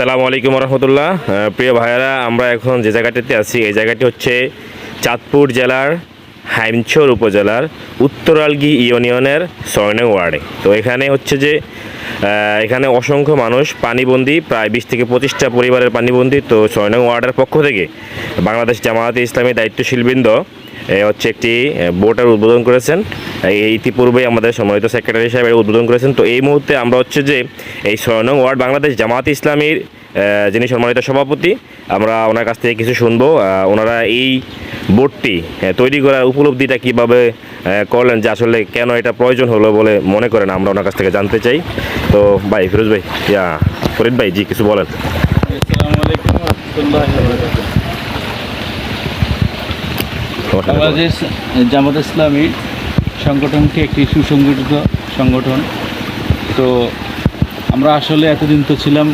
আসসালামু আলাইকুম রহমতুল্লাহ। প্রিয় ভাইয়েরা, আমরা এখন যে জায়গাটিতে আছি, এই জায়গাটি হচ্ছে চাঁদপুর জেলার হাইমছর উপজেলার উত্তরালগি ইউনিয়নের ছয় নং ওয়ার্ডে। তো এখানে হচ্ছে যে এখানে অসংখ্য মানুষ পানিবন্দি, প্রায় বিশ থেকে পঁচিশটা পরিবারের পানিবন্দি, তো ছয় নং ওয়ার্ডের পক্ষ থেকে বাংলাদেশ জামায়াতে ইসলামী দায়িত্বশীলবৃন্দ হচ্ছে একটি বোটের উদ্বোধন করেছেন। ইতিপূর্বে আমাদের সম্মানিত সেক্রেটারি সাহেব উদ্বোধন করেছেন। তো এই মুহূর্তে আমরা হচ্ছে যে এই ছয় নং ওয়ার্ড বাংলাদেশ জামাত ইসলামীর যিনি সম্মানিত সভাপতি, আমরা ওনার কাছ থেকে কিছু শুনব। ওনারা এই বোর্ডটি তৈরি করার উপলব্ধিটা কীভাবে করলেন, যে আসলে কেন এটা প্রয়োজন হলো বলে মনে করেন, আমরা ওনার কাছ থেকে জানতে চাই। তো ভাই, ফিরোজ ভাই, ইয়া, ফরিদ ভাই, জি, কিছু বলেন আসসালামু আলাইকুম রহমতুল্লাহি ওয়া বারাকাতুহু। জামাত ইসলামী সংগঠনটি একটি সুসংগঠিত সংগঠন। তো আমরা আসলে এতদিন তো ছিলাম